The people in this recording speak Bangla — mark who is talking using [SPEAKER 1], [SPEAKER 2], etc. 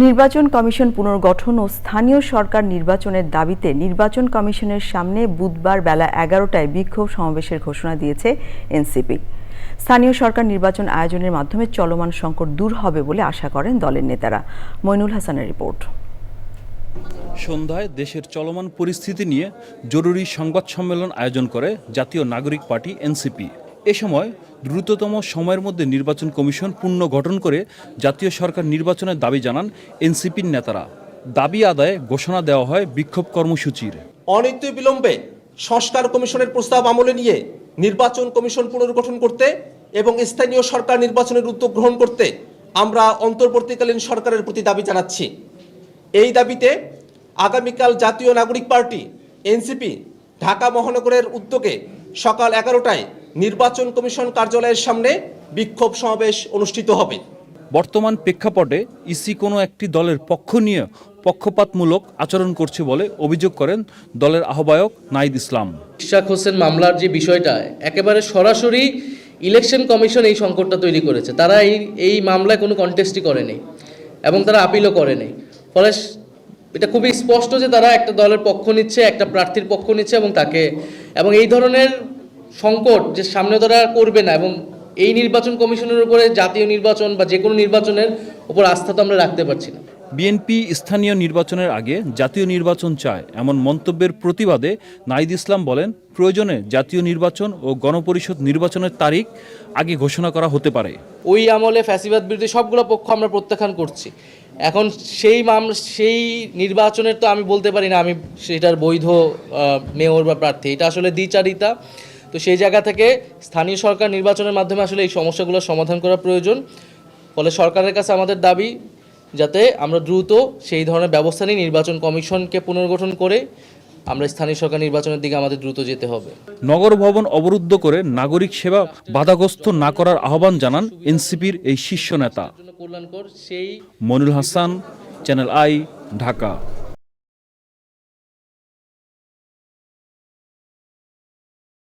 [SPEAKER 1] নির্বাচন কমিশন পুনর্গঠন ও স্থানীয় সরকার নির্বাচনের দাবিতে নির্বাচন কমিশনের সামনে বুধবার বেলা এগারোটায় বিক্ষোভ সমাবেশের ঘোষণা দিয়েছে এনসিপি। স্থানীয় সরকার নির্বাচন আয়োজনের মাধ্যমে চলমান সংকট দূর হবে বলে আশা করেন দলের নেতারা। মইনুল হাসানের রিপোর্ট।
[SPEAKER 2] সন্ধ্যায় দেশের চলমান পরিস্থিতি নিয়ে জরুরি সংবাদ সম্মেলন আয়োজন করে জাতীয় নাগরিক পার্টি এনসিপি। এ সময় দ্রুততম সময়ের মধ্যে নির্বাচন কমিশন পুনর্গঠন করে জাতীয় সরকার নির্বাচনের দাবি জানান এনসিপির নেতারা। দাবি আদায়ে ঘোষণা দেওয়া হয় বিক্ষোভ কর্মসূচির।
[SPEAKER 3] অনিত্য বিলম্বে সংস্কার কমিশনের প্রস্তাব আমলে নিয়ে নির্বাচন কমিশন পুনর্গঠন করতে এবং স্থানীয় সরকার নির্বাচনের উদ্যোগ গ্রহণ করতে আমরা অন্তর্বর্তীকালীন সরকারের প্রতি দাবি জানাচ্ছি। এই দাবিতে আগামীকাল জাতীয় নাগরিক পার্টি, এনসিপি, ঢাকা মহানগরের উদ্যোগে সকাল এগারোটায় নির্বাচন কমিশন কার্যালয়ের সামনে বিক্ষোভ সমাবেশ অনুষ্ঠিত হবে।
[SPEAKER 2] বর্তমান প্রেক্ষাপটে ইসি কোনো একটি দলের পক্ষ নিয়ে পক্ষপাতমূলক আচরণ করছে বলে অভিযোগ করেন দলের আহ্বায়ক নাইদ ইসলাম।
[SPEAKER 4] ইশাক হোসেন মামলার যে বিষয়টা একেবারে সরাসরি ইলেকশন কমিশন এই সংকটটা তৈরি করেছে। তারা এই এই মামলায় কোনো কন্টেস্টই করেনি এবং তারা আপিলও করেনি। ফলে এটা খুবই স্পষ্ট যে তারা একটা দলের পক্ষ নিচ্ছে একটা প্রার্থীর পক্ষ নিচ্ছে এবং তাকে এবং এই ধরনের সংকট যে সামনে তারা করবে না এবং এই নির্বাচন কমিশনের উপরে জাতীয় নির্বাচন বা যে কোনো নির্বাচনের উপর আস্থা তো আমরা রাখতে পারছি না।
[SPEAKER 2] বিএনপি স্থানীয় নির্বাচনের আগে জাতীয় নির্বাচন চায় এমন মন্তব্যের প্রতিবাদে নাইদ ইসলাম বলেন প্রয়োজনে জাতীয় নির্বাচন ও গণপরিষদ নির্বাচনের তারিখ আগে ঘোষণা করা হতে পারে।
[SPEAKER 4] ওই আমলে ফ্যাসিবাদ বিরোধী সবগুলো পক্ষ আমরা প্রত্যাখ্যান করছি। এখন সেই মামলা সেই নির্বাচনের তো আমি বলতে পারি না আমি সেটার বৈধ মেয়র বা প্রার্থী এটা আসলে দ্বিচারিতা। তো সেই জায়গা থেকে স্থানীয় সরকার নির্বাচনের মাধ্যমে আসলে এই সমস্যাগুলোর সমাধান করা প্রয়োজন। ফলে সরকারের কাছে আমাদের দাবি যাতে আমরা দ্রুত সেই ধরনের ব্যবস্থা নিয়ে নির্বাচন কমিশনকে পুনর্গঠন করে আমরা স্থানীয় সরকার নির্বাচনের দিকে আমাদের দ্রুত যেতে হবে।
[SPEAKER 2] নগর ভবন অবরুদ্ধ করে নাগরিক সেবা বাধাগ্রস্ত না করার আহ্বান জানান এনসিপির এই শীর্ষ নেতা।
[SPEAKER 4] সেই
[SPEAKER 2] মনিরুল হাসান চ্যানেল আই ঢাকা।